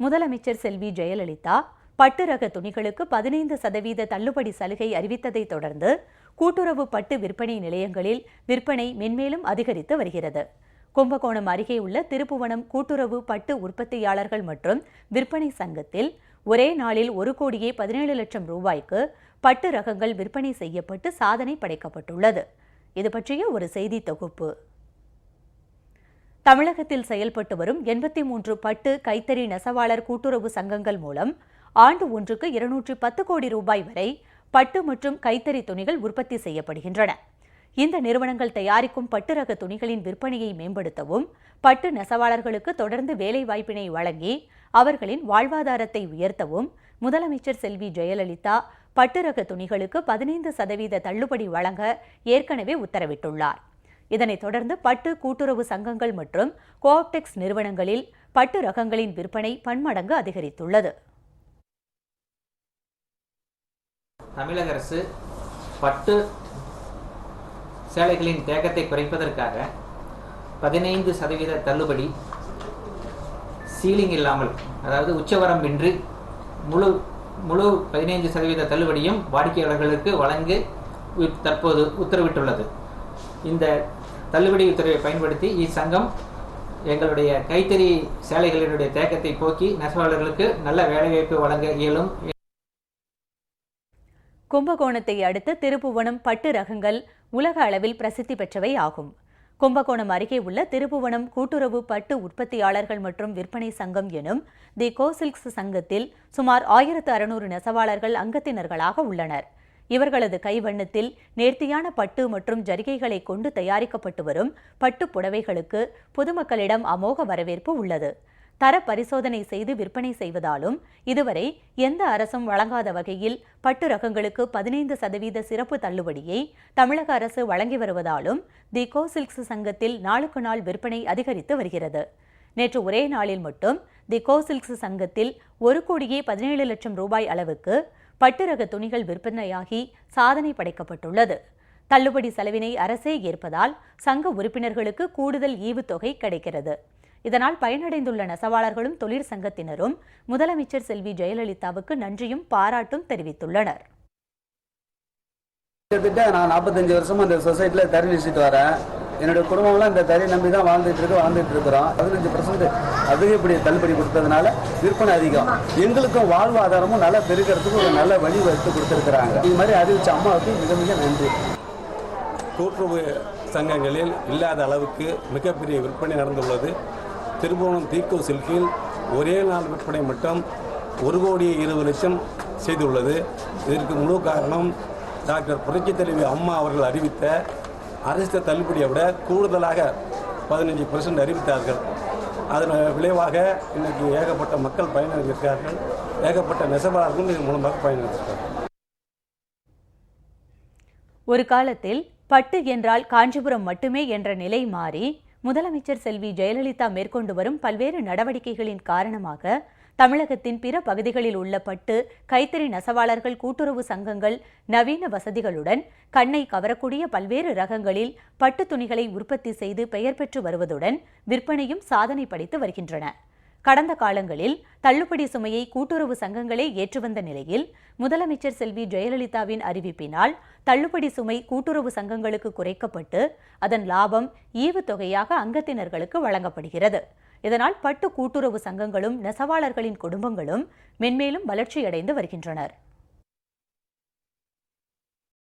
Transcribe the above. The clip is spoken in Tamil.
முதலமைச்சர் செல்வி ஜெயலலிதா பட்டு ரக துணிகளுக்கு பதினைந்து சதவீத தள்ளுபடி சலுகை அறிவித்ததைத் தொடர்ந்து கூட்டுறவு பட்டு விற்பனை நிலையங்களில் விற்பனை மென்மேலும் அதிகரித்து வருகிறது. கும்பகோணம் அருகே உள்ள திருப்புவனம் கூட்டுறவு பட்டு உற்பத்தியாளர்கள் மற்றும் விற்பனை சங்கத்தில் ஒரே நாளில் ஒரு கோடியே பதினேழு லட்சம் ரூபாய்க்கு பட்டு ரகங்கள் விற்பனை செய்யப்பட்டு சாதனை படைக்கப்பட்டுள்ளது. இது பற்றிய ஒரு செய்தி தொகுப்பு. தமிழகத்தில் செயல்பட்டு வரும் எண்பத்தி மூன்று பட்டு கைத்தறி நெசவாளர் கூட்டுறவு சங்கங்கள் மூலம் ஆண்டு ஒன்றுக்கு இருநூற்றி பத்து கோடி ரூபாய் வரை பட்டு மற்றும் கைத்தறி துணிகள் உற்பத்தி செய்யப்படுகின்றன. இந்த நிறுவனங்கள் தயாரிக்கும் பட்டு ரக துணிகளின் விற்பனையை மேம்படுத்தவும் பட்டு நெசவாளர்களுக்கு தொடர்ந்து வேலைவாய்ப்பினை வழங்கி அவர்களின் வாழ்வாதாரத்தை உயர்த்தவும் முதலமைச்சர் செல்வி ஜெயலலிதா பட்டு ரக துணிகளுக்கு பதினைந்து சதவீத தள்ளுபடி வழங்க ஏற்கனவே உத்தரவிட்டுள்ளார். இதனைத் தொடர்ந்து பட்டு கூட்டுறவு சங்கங்கள் மற்றும் கோஆப்டெக்ஸ் நிறுவனங்களில் பட்டு ரகங்களின் விற்பனை பன்மடங்கு அதிகரித்துள்ளது. தமிழக அரசு பட்டு சேலைகளின் தேக்கத்தை குறைப்பதற்காக பதினைந்து சதவீத தள்ளுபடி சீலிங் இல்லாமல் அதாவது உச்சவரம்பின்றி முழு முழு பதினைந்து சதவீத தள்ளுபடியும் வாடிக்கையாளர்களுக்கு வழங்க தற்போது உத்தரவிட்டுள்ளது. இந்த தள்ளுபடி உத்தரவை பயன்படுத்தி இச்சங்கம் எங்களுடைய கைத்தறி சேலைகளினுடைய தேக்கத்தை போக்கி நெசவாளர்களுக்கு நல்ல வேலைவாய்ப்பு வழங்க இயலும். கும்பகோணத்தை அடுத்த திருப்புவனம் பட்டு ரகங்கள் உலக அளவில் பிரசித்தி பெற்றவை ஆகும். கும்பகோணம் அருகே உள்ள திருப்புவனம் கூட்டுறவு பட்டு உற்பத்தியாளர்கள் மற்றும் விற்பனை சங்கம் எனும் தி கோசில்க்ஸ் சங்கத்தில் சுமார் ஆயிரத்து அறுநூறு நெசவாளர்கள் அங்கத்தினர்களாக உள்ளனர். இவர்களது கைவண்ணத்தில் நேர்த்தியான பட்டு மற்றும் ஜரிகைகளை கொண்டு தயாரிக்கப்பட்டு வரும் பட்டு புடவைகளுக்கு பொதுமக்களிடம் அமோக வரவேற்பு உள்ளது. தர பரிசோதனை செய்து விற்பனை செய்வதாலும் இதுவரை எந்த அரசும் வழங்காத வகையில் பட்டு ரகங்களுக்கு பதினைந்து சதவீத சிறப்பு தள்ளுபடியை தமிழக அரசு வழங்கி வருவதாலும் தி கோசில்க்ஸ் சங்கத்தில் நாளுக்கு நாள் விற்பனை அதிகரித்து வருகிறது. நேற்று ஒரே நாளில் மட்டும் தி கோசில்க்ஸ் சங்கத்தில் ஒரு கோடியே பதினேழு லட்சம் ரூபாய் அளவுக்கு பட்டு ரக துணிகள் விற்பனையாகி சாதனை படைக்கப்பட்டுள்ளது. தள்ளுபடி செலவினை அரசே ஏற்பதால் சங்க உறுப்பினர்களுக்கு கூடுதல் ஈவுத்தொகை கிடைக்கிறது. இதனால் பயனடைந்துள்ள நெசவாளர்களும் தொழிற்சங்கத்தினரும் முதலமைச்சர் செல்வி ஜெயலலிதாவுக்கு நன்றியும் பாராட்டும் தெரிவித்துள்ளனர். கிட்டத்தட்ட நான் நாற்பத்தஞ்சு வருஷமா இந்த சொசைட்டியில் தறி நெசிட்டு வரேன். என்னுடைய குடும்பம்லாம் இந்த தரையை நம்பி தான் வாழ்ந்துட்டு இருக்கு வாழ்ந்துட்டு இருக்கிறோம். பதினஞ்சு பர்சன்ட் அதிகப்படி தள்ளுபடி கொடுத்ததுனால விற்பனை அதிகம். எங்களுக்கும் வாழ்வாதாரமும் நல்லா பெருக்கிறதுக்கு ஒரு நல்ல வழி வகுத்து கொடுத்துருக்குறாங்க. இது மாதிரி அறிவிச்ச அம்மாவுக்கு மிக மிக நன்றி. கூட்டுறவு சங்கங்களில் இல்லாத அளவுக்கு மிகப்பெரிய விற்பனை நடந்துள்ளது. திருபுவனம் தீக்கோ சில்கில் ஒரே நாள் விற்பனை மட்டும் ஒரு கோடி இருபது லட்சம் செய்துள்ளது. இதற்கு முழு காரணம் டாக்டர் புரட்சித் தலைவி அம்மா அவர்கள் அறிவித்த அரசு தள்ளுபடியை விட கூடுதலாக பதினஞ்சு பர்சன்ட் அறிவித்தார்கள். அதன் விளைவாக இன்னைக்கு ஏகப்பட்ட மக்கள் பயனடைந்திருக்கிறார்கள். ஏகப்பட்ட நெசவாளர்களும் இதன் மூலமாக பயனடைந்திருக்கிறார்கள். ஒரு காலத்தில் பட்டு என்றால் காஞ்சிபுரம் மட்டுமே என்ற நிலை மாறி முதலமைச்சர் செல்வி ஜெயலலிதா மேற்கொண்டு வரும் பல்வேறு நடவடிக்கைகளின் காரணமாக தமிழகத்தின் பிற பகுதிகளில் உள்ள பட்டு கைத்தறி நெசவாளர்கள் கூட்டுறவு சங்கங்கள் நவீன வசதிகளுடன் கண்ணை கவரக்கூடிய பல்வேறு ரகங்களில் பட்டு துணிகளை உற்பத்தி செய்து பெயர் பெற்று வருவதுடன் விற்பனையும் சாதனை படைத்து வருகின்றன. கடந்த காலங்களில் தள்ளுபடி சுமையை கூட்டுறவு சங்கங்களே ஏற்று வந்த நிலையில் முதலமைச்சர் செல்வி ஜெயலலிதாவின் அறிவிப்பினால் தள்ளுபடி சுமை கூட்டுறவு சங்கங்களுக்கு குறைக்கப்பட்டு அதன் லாபம் ஈவுத்தொகையாக அங்கத்தினர்களுக்கு வழங்கப்படுகிறது. இதனால் பட்டு கூட்டுறவு சங்கங்களும் நெசவாளர்களின் குடும்பங்களும் மென்மேலும் வளர்ச்சியடைந்து வருகின்றனர்.